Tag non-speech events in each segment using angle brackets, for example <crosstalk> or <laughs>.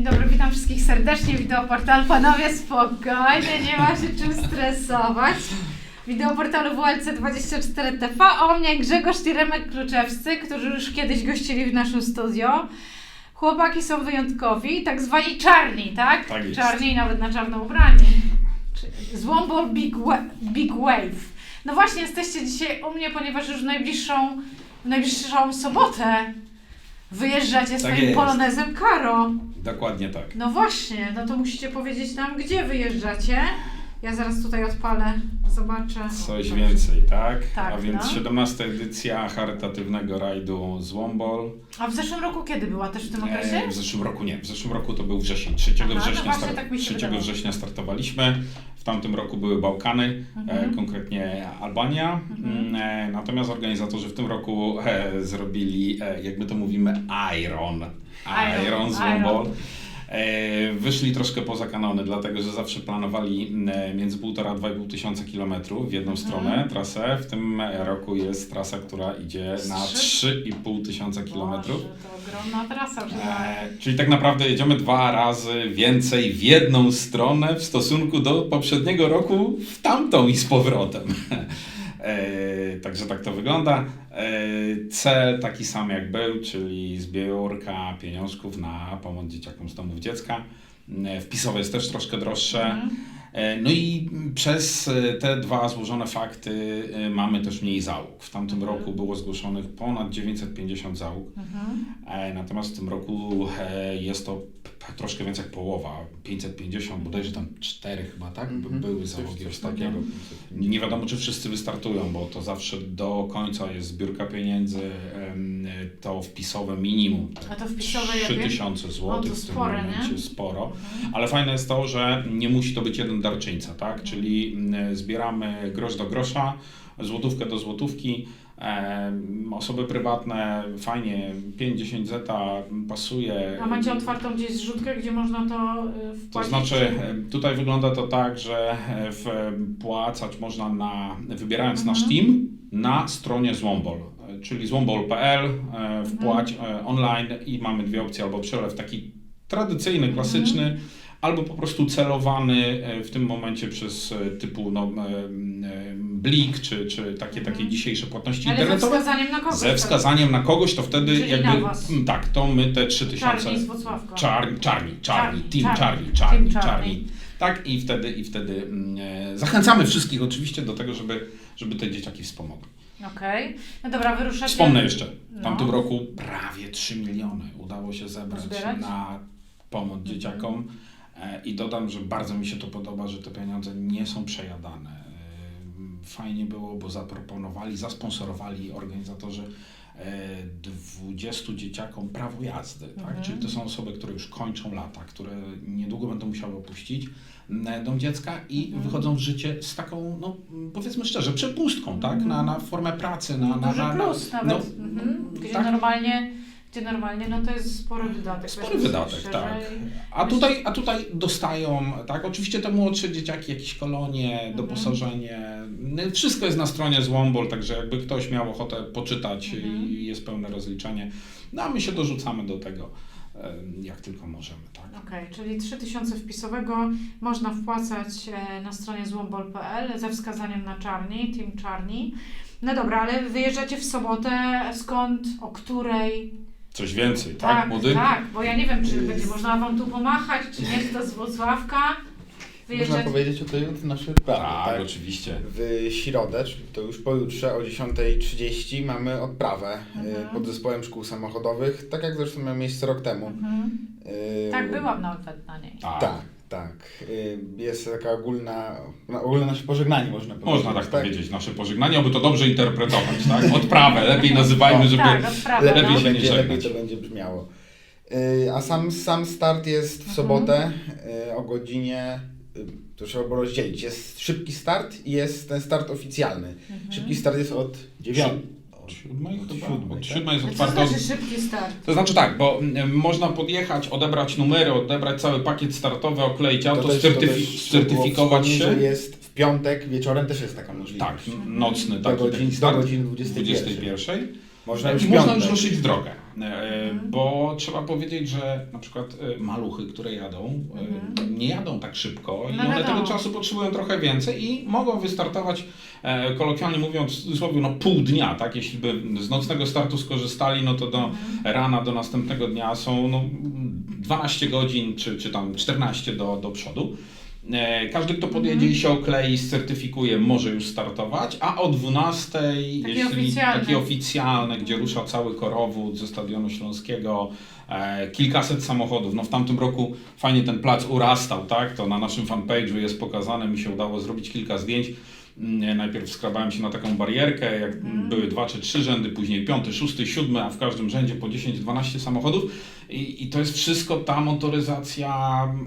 Dzień dobry, witam wszystkich serdecznie. Wideoportal Panowie spokojnie, nie ma się czym stresować. Wideoportalu WLC24TV, o mnie Grzegorz i Remek Kluczewscy, którzy już kiedyś gościli w naszym studio. Chłopaki są wyjątkowi, tak zwani czarni, tak? Tak jest. Czarni nawet na czarno ubrani. Złombol Big, Wa- Big Wave. No właśnie, jesteście dzisiaj u mnie, ponieważ już w najbliższą, w najbliższą sobotę wyjeżdżacie swoim Tak jest. polonezem Karo. Dokładnie tak. No właśnie, no to musicie powiedzieć nam, gdzie wyjeżdżacie. Ja zaraz tutaj odpalę, zobaczę. Coś więcej, tak? Tak, A więc no. 17 edycja charytatywnego rajdu Złombol. A w zeszłym roku kiedy była też w tym okresie? E, w zeszłym roku nie, w zeszłym roku to był wrzesień. 3 Aha, no września, właśnie tak mi się 3 wydawało. września startowaliśmy. W tamtym roku były Bałkany, Mhm. e, konkretnie Albania. Mhm. E, natomiast organizatorzy w tym roku e, zrobili, e, jak my to mówimy, Iron. Iron, Iron Złombol. Iron. E, Wyszli troszkę poza kanony, dlatego że zawsze planowali e, między 1,5 a 2,5 tysiąca kilometrów w jedną Mhm. stronę trasę. W tym roku jest trasa, która idzie na Trzy? 3,5 tysiąca kilometrów. To ogromna trasa. E, czyli tak naprawdę jedziemy dwa razy więcej w jedną stronę w stosunku do poprzedniego roku w tamtą i z powrotem. <laughs> E, także tak to wygląda. E, cel taki sam jak był, czyli zbiórka pieniążków na pomoc dzieciakom z domów dziecka. E, Wpisowe jest też troszkę droższe. Mhm. E, No i przez e, te dwa złożone fakty e, mamy też mniej załóg. W tamtym Mhm. roku było zgłoszonych ponad 950 załóg. Mhm. Natomiast w tym roku jest to troszkę więcej jak połowa, 550, bodajże tam 4 chyba, tak? Mhm. Były Coś- załogi coś ostatniego. takiego. Nie wiadomo, czy wszyscy wystartują, bo to zawsze do końca jest zbiórka pieniędzy, to wpisowe minimum. A to wpisowe jakie? 3000 O, zł to w tym spore, nie? momencie, sporo. Mhm. Ale fajne jest to, że nie musi to być jeden darczyńca, tak? Czyli mm, zbieramy grosz do grosza, złotówkę do złotówki. Osoby prywatne, fajnie, 5-10 zeta pasuje. A macie otwartą gdzieś zrzutkę, gdzie można to y, To wpłacić? znaczy, e, tutaj wygląda to tak, że e, wpłacać można na, wybierając nasz Mhm. team na stronie Złombol, czyli złombol.pl, e, wpłać Mhm. online i mamy dwie opcje, albo przelew taki tradycyjny, Mhm. Albo po prostu celowany e, w tym momencie przez e, typu no, e, Blik, czy, czy takie, Mhm. takie dzisiejsze płatności Ale ze internetowe. wskazaniem na kogoś. Ze wskazaniem na kogoś, to wtedy Czyli jakby, mm, tak, to my te 3000 Czarni z. Czarni, czarni, czarni, team czarni, czarni, czarni. Tak, i wtedy, i wtedy mm, zachęcamy wszystkich oczywiście do tego, żeby, żeby te dzieciaki wspomogli. Okej. No dobra, wyruszacie. Wspomnę jeszcze, w No. tamtym roku prawie 3 miliony udało się zebrać Pozbierać? na pomoc Mhm. dzieciakom. E, I dodam, że bardzo mi się to podoba, że te pieniądze nie są przejadane. E, Fajnie było, bo zaproponowali, zasponsorowali organizatorzy e, 20 dzieciakom prawo jazdy. Tak? Mhm. Czyli to są osoby, które już kończą lata, które niedługo będą musiały opuścić dom dziecka i Mhm. wychodzą w życie z taką, no powiedzmy szczerze, przepustką, tak? Mhm. Na, na formę pracy, na, na, na, na plus nawet. no, mhm. Gdzie tak. normalnie, gdzie normalnie, no to jest spory wydatek. Spory wydatek, szczerze. tak. A tutaj, a tutaj dostają, tak, oczywiście te młodsze dzieciaki, jakieś kolonie, Mhm. doposażenie, no, wszystko jest na stronie Złombol, także jakby ktoś miał ochotę poczytać Mhm. i jest pełne rozliczenie, no a my się dorzucamy do tego, jak tylko możemy, tak. Okej, czyli 3000 wpisowego można wpłacać e, na stronie złombol.pl ze wskazaniem na czarni, team czarni. No dobra, ale wyjeżdżacie w sobotę, skąd, o której? Coś więcej, tak, młody? tak, bo ja nie wiem, czy będzie można wam tu pomachać, czy nie, to z Włocławka. Można powiedzieć o tej od naszej Tak, tak? oczywiście. W środę, czyli to już pojutrze o 10.30 mamy odprawę Mhm. y, pod zespołem szkół samochodowych, tak jak zresztą miał miejsce rok temu. Mhm. Y, Tak, byłam nawet na niej. Tak. Tak, tak. Y, Jest taka ogólna, no, ogólne nasze pożegnanie można powiedzieć. Można tak, powiedzieć, nasze pożegnanie, aby to dobrze interpretować, tak? Odprawę, lepiej nazywajmy, żeby... Tak, odprawa, Lepiej, Lepiej no. się nie będzie, żegnać. lepiej to będzie brzmiało. Y, A sam, sam start jest w Mhm. sobotę y, o godzinie, to trzeba było rozdzielić, jest szybki start i jest ten start oficjalny. Mhm. Szybki start jest od 9. Od siódmej chyba? siódmej, Od tak? siódmej jest Co otwarta. znaczy szybki start? To znaczy tak, bo mm, można podjechać, odebrać numery, odebrać cały pakiet startowy, okleić auto, też- certyfi- też było certyfikować wspomnieć, się. że jest w piątek wieczorem też jest taka możliwość. Tak, nocny Do taki, godzin- taki do start godziny 21. 21. Można już można już ruszyć w drogę. E, Bo trzeba powiedzieć, że na przykład e, maluchy, które jadą, e, nie jadą tak szybko i No one wiadomo. tego czasu potrzebują trochę więcej i mogą wystartować, e, kolokwialnie mówiąc, w cudzysłowie, no pół dnia, tak? Jeśli by z nocnego startu skorzystali, no to do rana, do następnego dnia są no, 12 godzin, czy, czy tam 14 do, do przodu. E, Każdy, kto podjedzie i się oklei, certyfikuje, może już startować, a o 12, jeśli oficjalne. takie oficjalne, gdzie rusza cały korowód ze Stadionu Śląskiego, e, kilkaset samochodów. No w tamtym roku fajnie ten plac urastał, tak? To na naszym fanpage'u jest pokazane, mi się udało zrobić kilka zdjęć. Mm, Najpierw skrabałem się na taką barierkę, jak były dwa czy trzy rzędy, później piąty, szósty, siódmy, a w każdym rzędzie po 10-12 samochodów. I, I to jest wszystko ta motoryzacja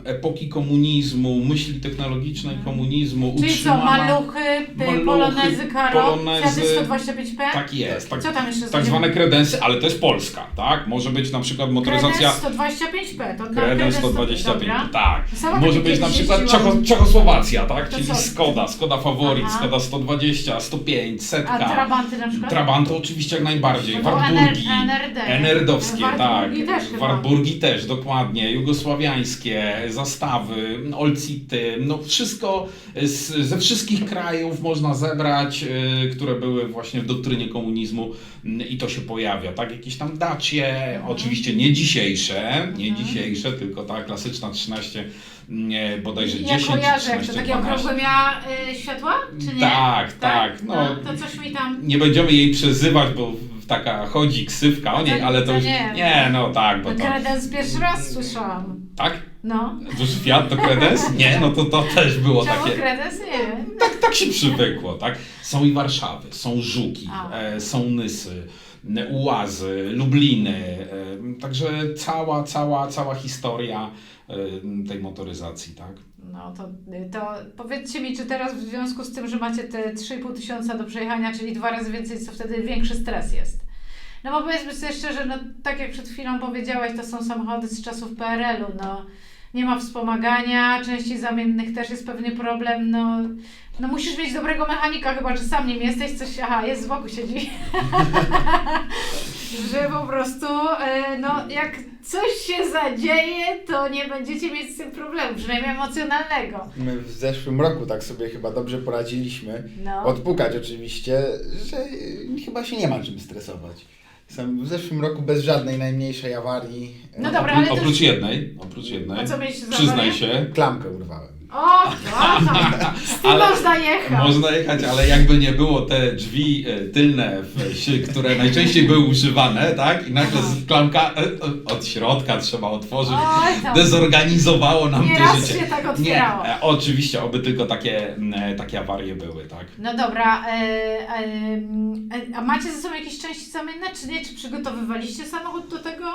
epoki komunizmu, myśli technologicznej komunizmu, Czyli co, utrzymana. maluchy, y, Maluchy, polonezy, karo, polonezy. Fiaty 125P? Tak jest. Tak, Co tam jeszcze tak zwane kredensy, ale to jest Polska, tak? Może być na przykład motoryzacja Kredens 125P, to Kredens sto- 125, dobra. tak. Może być na przykład. Czecho, Czechosłowacja, tak? To Czyli co? Skoda, Skoda Favorit, Skoda 120, 105, setka. A trabanty na przykład? Trabanty oczywiście jak najbardziej. No NR- NRD. Enerdowskie, tak. Też chyba. Warburgi też, dokładnie. Jugosławiańskie, zastawy, olcity, no wszystko z, ze wszystkich krajów można zebrać, y, które były właśnie w doktrynie komunizmu y, i to się pojawia, tak? Jakieś tam dacie, Mhm. oczywiście nie dzisiejsze, nie dzisiejsze, tylko ta klasyczna 13, nie, bodajże Ja 10, kojarzę, jak 13, to takie 12. okrągłe miała y, światła, czy nie? Tak, tak, No, no. to coś mi tam... Nie będziemy jej przezywać, bo taka chodzi ksywka o niej, To- ale to to już... nie. Nie, no tak, bo No, to... Kredens pierwszy raz słyszałam. Tak? No. Że Fiat to kredens? Nie, no to to też było Czemu takie... kredens? Nie wiem. Tak, tak się przywykło, tak? Są i Warszawy, są Żuki, e, są Nysy, Ułazy, Lubliny, e, także cała, cała, cała historia tej motoryzacji, tak? No to, to powiedzcie mi, czy teraz w związku z tym, że macie te 3,5 tysiąca do przejechania, czyli dwa razy więcej, co wtedy większy stres jest? No bo powiedzmy sobie szczerze, no tak jak przed chwilą powiedziałaś, to są samochody z czasów PRL-u, no nie ma wspomagania, części zamiennych też jest pewny problem, no, no musisz mieć dobrego mechanika, chyba że sam nim jesteś, coś, aha, jest z boku siedzi, <laughs> że po prostu, e, no jak coś się zadzieje, to nie będziecie mieć z tym problemu, przynajmniej emocjonalnego. My w zeszłym roku tak sobie chyba dobrze poradziliśmy. No. Odpukać oczywiście, że chyba się nie ma czym stresować. Sam w zeszłym roku bez żadnej najmniejszej awarii No dobra, ale to Oprócz już- jednej, oprócz jednej, A co mieliście za przyznaj awarię? się, klamkę urwałem. O, z tym <laughs> Ale można jechać. Można jechać, ale jakby nie było te drzwi e, tylne, w, które najczęściej były używane, tak? I nagle z klamka e, e, od środka trzeba otworzyć. Oj, tam. Dezorganizowało nam Nie to raz życie. się tak Nie, otwierało. e, oczywiście, oby tylko takie, m, e, takie awarie były, tak? No dobra, e, e, e, a macie ze sobą jakieś części zamienne, czy nie? Czy przygotowywaliście samochód do tego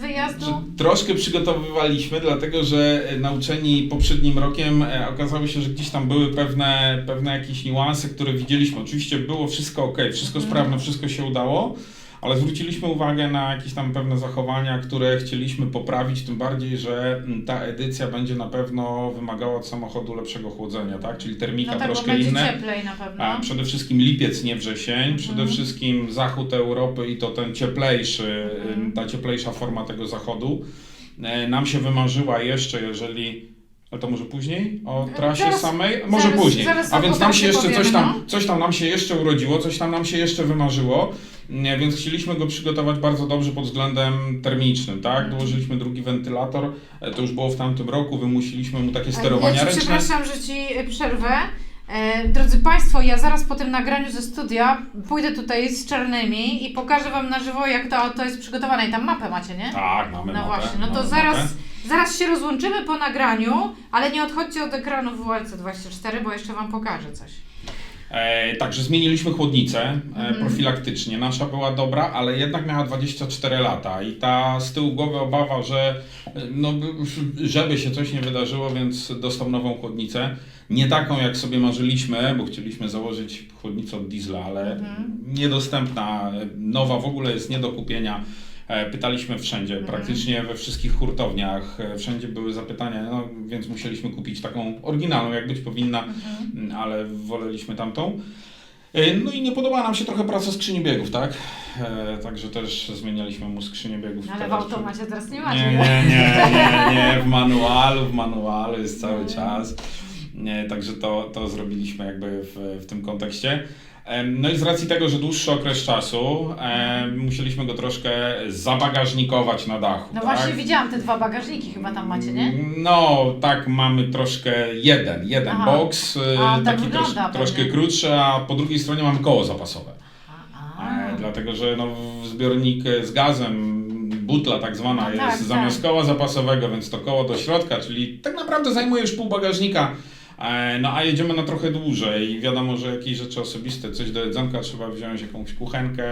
wyjazdu? Że troszkę przygotowywaliśmy, dlatego że e, nauczeni poprzednim rokiem e, okazało się, że gdzieś tam były pewne, pewne jakieś niuanse, które widzieliśmy. Oczywiście było wszystko ok, wszystko Mhm. sprawne, wszystko się udało, ale zwróciliśmy uwagę na jakieś tam pewne zachowania, które chcieliśmy poprawić, tym bardziej, że mm, ta edycja będzie na pewno wymagała od samochodu lepszego chłodzenia, tak? Czyli termika no tak, troszkę inne. cieplej na pewno. A przede wszystkim lipiec, nie wrzesień, przede Mhm. wszystkim zachód Europy i to ten cieplejszy, Mhm. ta cieplejsza forma tego zachodu. E, Nam się wymarzyła jeszcze, jeżeli. Ale to może później? O trasie Zaraz- samej? Może zaraz- później. zaraz A więc nam trasie się jeszcze coś tam, no. coś tam nam się jeszcze urodziło, coś tam nam się jeszcze wymarzyło. Więc chcieliśmy go przygotować bardzo dobrze pod względem termicznym, tak? Mhm. Dołożyliśmy drugi wentylator, e, to już było w tamtym roku, wymusiliśmy mu takie A sterowania ja ręczne. Przepraszam, że Ci y, przerwę. E, drodzy Państwo, ja zaraz po tym nagraniu ze studia pójdę tutaj z czarnymi i pokażę Wam na żywo, jak to auto jest przygotowane. I tam mapę macie, nie? Tak, mamy No mapę, właśnie, no to zaraz, mapę. zaraz się rozłączymy po nagraniu, ale nie odchodźcie od ekranu WLC24, bo jeszcze Wam pokażę coś. E, także zmieniliśmy chłodnicę e, Mhm. profilaktycznie. Nasza była dobra, ale jednak miała 24 lata i ta z tyłu głowy obawa, że e, no, żeby się coś nie wydarzyło, więc dostał nową chłodnicę. Nie taką, jak sobie marzyliśmy, bo chcieliśmy założyć chłodnicę od diesla, ale Mhm. niedostępna, nowa w ogóle jest nie do kupienia. E, Pytaliśmy wszędzie, Mhm. praktycznie we wszystkich hurtowniach, e, wszędzie były zapytania, no, więc musieliśmy kupić taką oryginalną, jak być powinna, Mhm. Mm, ale woleliśmy tamtą. E, No i nie podoba nam się trochę praca skrzyni biegów, tak? E, także też zmienialiśmy mu skrzynię biegów. Ale w automacie teraz nie Nie, macie. nie, nie, <laughs> nie, nie, w manualu, w manualu jest cały No. czas. Nie, także to, to zrobiliśmy jakby w, w tym kontekście. No i z racji tego, że dłuższy okres czasu, em, musieliśmy go troszkę zabagażnikować na dachu. No tak? właśnie widziałam te dwa bagażniki chyba tam macie, nie? No, tak, mamy troszkę jeden, jeden Aha. box, y, A, tak taki wygląda trosz, pewnie. troszkę krótszy, a po drugiej stronie mamy koło zapasowe. E, dlatego, że no, zbiornik z gazem, butla tak zwana, No jest tak, zamiast tak. koła zapasowego, więc to koło do środka, czyli tak naprawdę zajmuje już pół bagażnika. E, No a jedziemy na trochę dłużej i wiadomo, że jakieś rzeczy osobiste, coś do jedzonka trzeba wziąć, jakąś kuchenkę.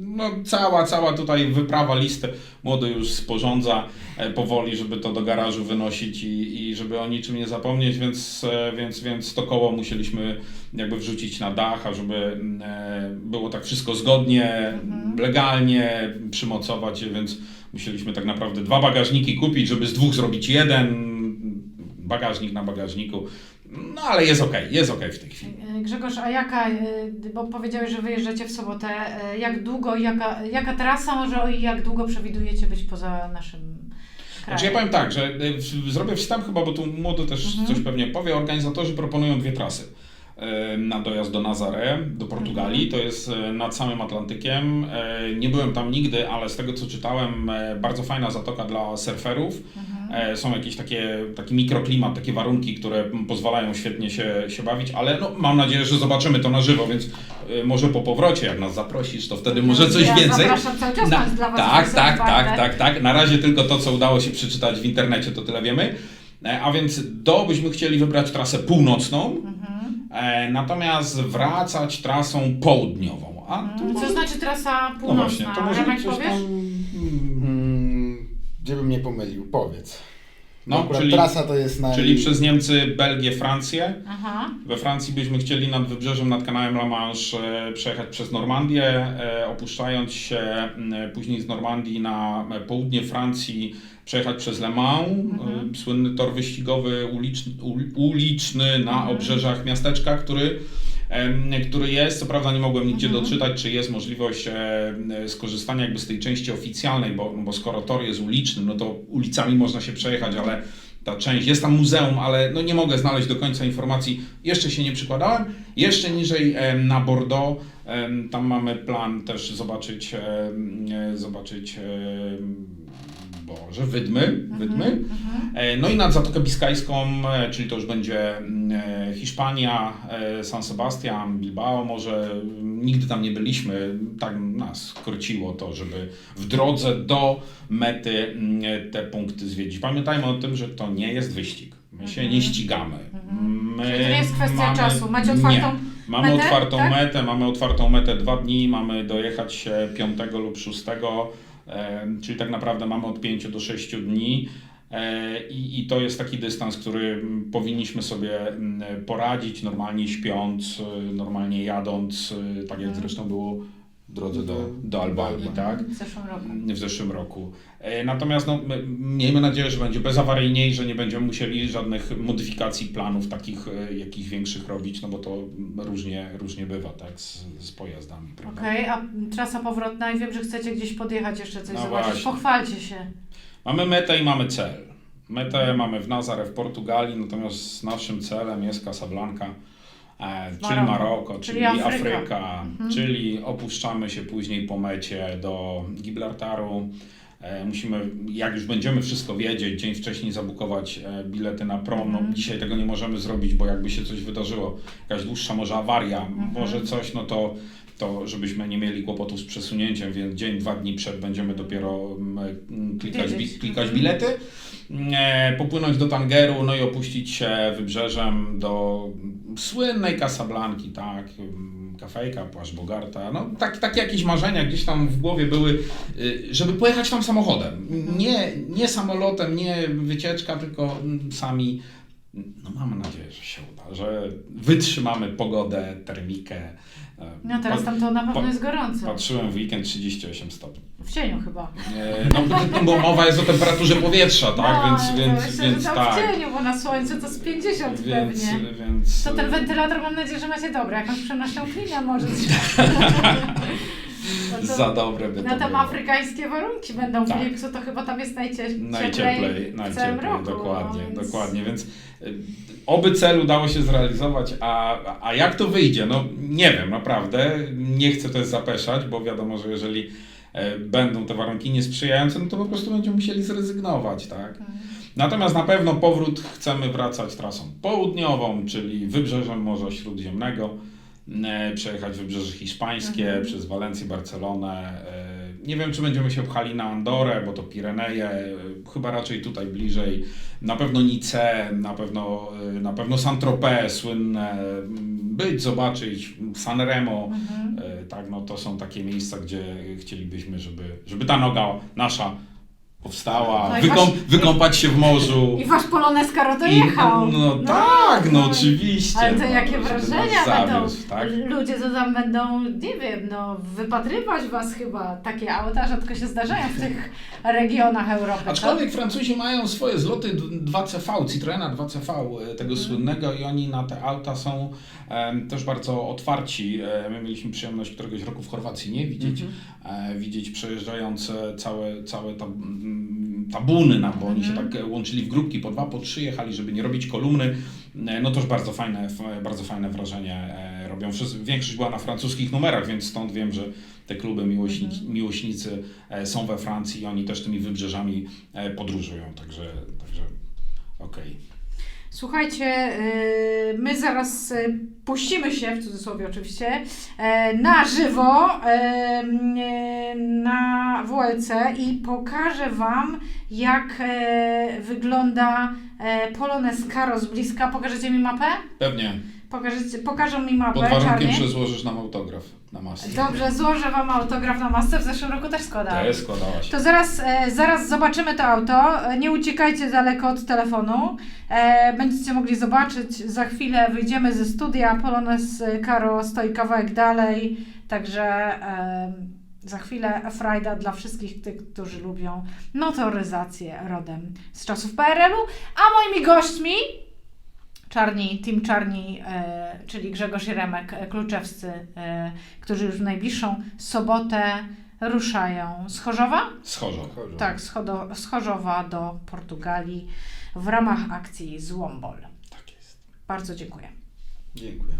No cała, cała tutaj wyprawa listy młody już sporządza e, powoli, żeby to do garażu wynosić i, i żeby o niczym nie zapomnieć, więc, e, więc, więc to koło musieliśmy jakby wrzucić na dach, a żeby było tak wszystko zgodnie, Mhm. legalnie przymocować je, więc musieliśmy tak naprawdę dwa bagażniki kupić, żeby z dwóch zrobić jeden bagażnik na bagażniku. No ale jest okej, jest okej w tej chwili. E, Grzegorz, a jaka, e, bo powiedziałeś, że wyjeżdżacie w sobotę, e, jak długo, jaka, jaka trasa może i jak długo przewidujecie być poza naszym krajem? Znaczy ja powiem tak, że zrobię wstęp chyba, bo tu młody też Mhm. coś pewnie powie. Organizatorzy proponują dwie trasy na dojazd do Nazare, do Portugalii. To jest nad samym Atlantykiem. Nie byłem tam nigdy, ale z tego co czytałem, bardzo fajna zatoka dla surferów. Mhm. E, Są jakieś takie, taki mikroklimat, takie warunki, które pozwalają świetnie się, się bawić, ale no, mam nadzieję, że zobaczymy to na żywo, więc y, może po powrocie, jak nas zaprosisz, to wtedy może coś ja więcej. Zapraszam cały czas, Na, dla Was tak, tak, otwarte. tak, tak, tak. Na razie tylko to, co udało się przeczytać w internecie, to tyle wiemy. E, A więc do byśmy chcieli wybrać trasę północną, Mhm. e, natomiast wracać trasą południową. A tu Co może- znaczy trasa no północna? właśnie, to może Remek coś powiesz? tam... Hmm, żebym nie pomylił, powiedz. No, Akurat czyli- trasa to jest naj... Czyli przez Niemcy, Belgię, Francję. Aha. We Francji byśmy chcieli nad wybrzeżem, nad kanałem La Manche e, przejechać przez Normandię, e, opuszczając się później z Normandii na południe Francji, przejechać przez Le Mans, Mhm. słynny tor wyścigowy uliczny, ul- uliczny na Mhm. obrzeżach miasteczka, który, który jest. Co prawda nie mogłem nigdzie Mhm. doczytać, czy jest możliwość skorzystania jakby z tej części oficjalnej, bo, bo skoro tor jest uliczny, no to ulicami można się przejechać, ale ta część, jest tam muzeum, ale no nie mogę znaleźć do końca informacji, jeszcze się nie przykładałem. Jeszcze niżej na Bordeaux, tam mamy plan też zobaczyć, zobaczyć Boże, Wydmy, Wydmy. Mhm. E, No i nad Zatokę Biskajską, e, czyli to już będzie mm, e, Hiszpania, San Sebastian, Bilbao może. Nigdy tam nie byliśmy, tak nas korciło to, żeby w drodze do mety mm, te punkty zwiedzić. Pamiętajmy o tym, że to nie jest wyścig. My się Mhm. nie ścigamy. Mhm. My Czyli to nie jest kwestia mamy- czasu. Macie otwartą nie. Mamy metę, otwartą tak? metę, mamy otwartą metę dwa dni, mamy dojechać e, 5 lub 6, e, czyli tak naprawdę mamy od 5 do 6 dni. E, I, I to jest taki dystans, który mm, powinniśmy sobie mm, poradzić, normalnie śpiąc, e, normalnie jadąc, e, tak jak Mhm. zresztą było drodze do, Do- do Albanii, do tak? w zeszłym roku. w zeszłym roku. E, Natomiast no, my- miejmy nadzieję, że będzie bezawaryjnie i że nie będziemy musieli żadnych modyfikacji planów takich e, jakichś większych robić, no bo to różnie, różnie bywa, tak, z, z pojazdami? Okej, a trasa powrotna i wiem, że chcecie gdzieś podjechać jeszcze coś No zobaczyć. właśnie. Pochwalcie się. Mamy metę i mamy cel. Metę mamy w Nazaré w Portugalii, natomiast naszym celem jest Casablanca, czyli Maroko. Czyli czyli, Afryka. Afryka, Mhm. czyli opuszczamy się później po mecie do Gibraltaru. E, Musimy, jak już będziemy wszystko wiedzieć, dzień wcześniej zabukować e, bilety na prom. No, Mhm. dzisiaj tego nie możemy zrobić, bo jakby się coś wydarzyło, jakaś dłuższa może awaria, Mhm. może coś, no to, to żebyśmy nie mieli kłopotów z przesunięciem, więc dzień, dwa dni przed będziemy dopiero mm, klikać, bi, Wiedzieć. klikać Mhm. bilety, e, popłynąć do Tangeru, no i opuścić się wybrzeżem do słynnej Casablanki, tak, mm, kafejka, płaszcz Bogarta, no tak, takie jakieś marzenia gdzieś tam w głowie były, y, żeby pojechać tam samochodem. Nie, nie samolotem, nie wycieczka, tylko mm, sami No mamy nadzieję, że się uda, że wytrzymamy pogodę, termikę. E, No teraz tam to na pewno jest gorąco. Patrzyłem w weekend 38 stopni. W cieniu chyba. E, No, bo- mowa jest o temperaturze powietrza, tak? no, więc więc, myślę, więc że tam tak. w cieniu, bo na słońcu to z 50 Więc, pewnie. więc, To ten wentylator mam nadzieję, że macie dobry. Jakąś przenośną klinię może. <laughs> <laughs> No to- za dobre by to Na tam było. afrykańskie warunki będą w Tak. lipcu, to chyba tam jest najcieplej, Najcieplej, w najcieplej, roku. dokładnie, no więc... dokładnie, więc y, oby cel udało się zrealizować, a, a jak to wyjdzie, no nie wiem, naprawdę, nie chcę też zapeszać, bo wiadomo, że jeżeli e, będą te warunki niesprzyjające, no to po prostu będziemy musieli zrezygnować, tak? Mhm. Natomiast na pewno powrót chcemy wracać trasą południową, czyli wybrzeżem Morza Śródziemnego, przejechać wybrzeże hiszpańskie, Mhm. przez Walencję, Barcelonę. e, Nie wiem, czy będziemy się pchali na Andorę, bo to Pireneje, e, chyba raczej tutaj bliżej. Na pewno Nice, na pewno, e, na pewno Saint-Tropez słynne, być, zobaczyć, Sanremo. Mhm. E, Tak, no to są takie miejsca, gdzie chcielibyśmy, żeby, żeby ta noga nasza powstała, No i wykąp, właśnie- wykąpać się w morzu. I wasz Polones Karo I- dojechał. No, tak, no, no. oczywiście. Ale to no, jakie żeby nas wrażenia będą. zawiózł, tak? Ludzie to tam będą, nie wiem, no wypatrywać was chyba. Takie auta rzadko się zdarzają w tych regionach Europy. co? Aczkolwiek Francuzi mają swoje zloty 2CV, Citroena 2CV, e, tego Mhm. słynnego i oni na te auta są em, też bardzo otwarci. E, my mieliśmy przyjemność któregoś roku w Chorwacji nie widzieć, Mhm. e, widzieć przejeżdżające całe, całe mm, tabuny, nam, bo oni się Mhm. tak e, łączyli w grupki, po dwa, po trzy jechali, żeby nie robić kolumny. E, No też bardzo fajne, bardzo fajne wrażenie e, robią. Większość była na francuskich numerach, więc stąd wiem, że te kluby Mhm. miłośnicy są we Francji i oni też tymi wybrzeżami podróżują, także, także okej. Słuchajcie, yy, my zaraz yy, puścimy się, w cudzysłowie oczywiście, yy, na żywo na WLC i pokażę Wam, jak wygląda Polones Caro z bliska. Pokażecie mi mapę? Pewnie. Pokażecie, pokażą mi mapę Pod warunkiem, czarnie. że złożysz nam autograf na masce. Dobrze, złożę Wam autograf na masce. W zeszłym roku też składałam. Też składała się. To zaraz, e, zaraz zobaczymy to auto. E, Nie uciekajcie daleko od telefonu. E, będziecie mogli zobaczyć. Za chwilę wyjdziemy ze studia. Polones Karo stoi kawałek dalej. Także e, za chwilę frajda dla wszystkich tych, którzy lubią motoryzację rodem z czasów PRL-u. A moimi gośćmi Czarni, Team Czarni, e, czyli Grzegorz i Remek e, Kluczewscy, e, którzy już w najbliższą sobotę ruszają z Chorzowa? Z Chorzowa. Tak, z, Chodo, z Chorzowa do Portugalii w ramach akcji Złombol. Tak jest. Bardzo dziękuję. Dziękuję.